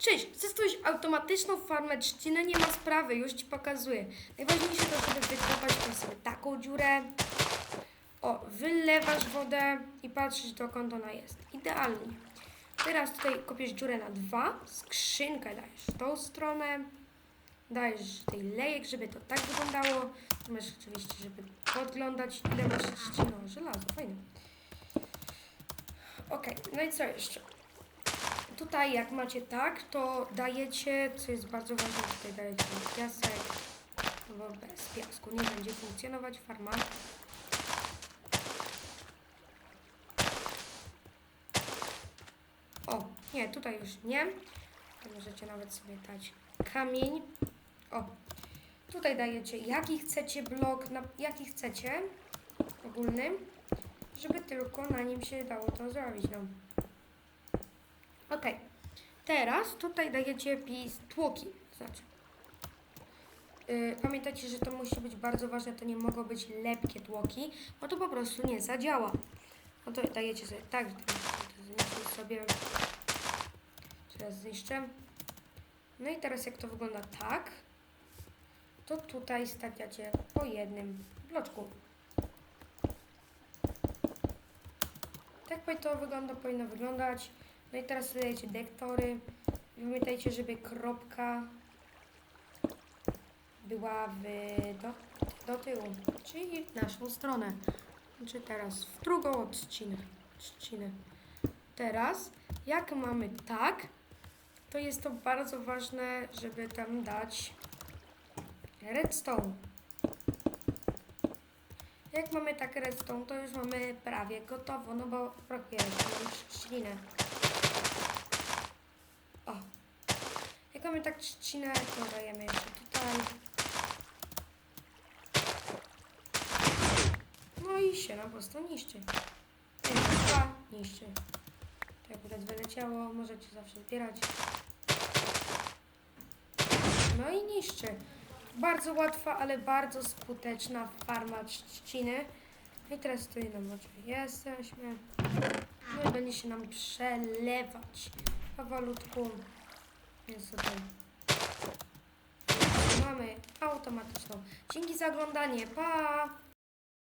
Cześć, chcesz automatyczną farmę trzciny? Nie ma sprawy, już Ci pokazuję. Najważniejsze to, żeby wykopać tam sobie taką dziurę. O, wylewasz wodę i patrzysz dokąd ona jest. Idealnie. Teraz tutaj kopiesz dziurę na dwa, skrzynkę dajesz w tą stronę, dajesz tej lejek, żeby to tak wyglądało. Masz oczywiście, żeby podglądać ile masz trzciny. O, żelazo, fajne. Okej, no i co jeszcze? Tutaj jak macie tak, to dajecie, co jest bardzo ważne, tutaj dajecie piasek, bo bez piasku nie będzie funkcjonować farma. O, nie, tutaj już nie. To możecie nawet sobie dać kamień. O, tutaj dajecie jaki chcecie blok, na, jaki chcecie, ogólny, żeby tylko na nim się dało to zrobić, no. Okej. Teraz tutaj dajecie pis tłoki. Znaczy. Pamiętajcie, że to musi być bardzo ważne, to nie mogą być lepkie tłoki, bo to po prostu nie zadziała. No to dajecie sobie tak, zniszczę sobie. Teraz zniszczę. No i teraz jak to wygląda tak, to tutaj stawiacie po jednym bloczku. Tak to wygląda, powinno wyglądać. No i teraz dodajecie dektory. Pamiętajcie, żeby kropka była w, do, do tyłu, czyli w naszą stronę. Czy teraz w drugą odcinę. odcinę. Teraz, jak mamy tak, to jest to bardzo ważne, żeby tam dać redstone. Jak mamy tak redstone, to już mamy prawie gotowo, no bo brakuje nam trzcinę. O. Jak mamy tak trzcinę, to dajemy jeszcze tutaj. No i się po prostu niszczy. Dwa, niszczy. Tak akurat wyleciało, możecie zawsze zbierać. No i niszczy. Bardzo łatwa, ale bardzo skuteczna farma trzciny. I teraz tutaj nam oczywiście jesteśmy. No i będzie się nam przelewać powolutku. Mamy automatyczną. Dzięki za oglądanie. Pa!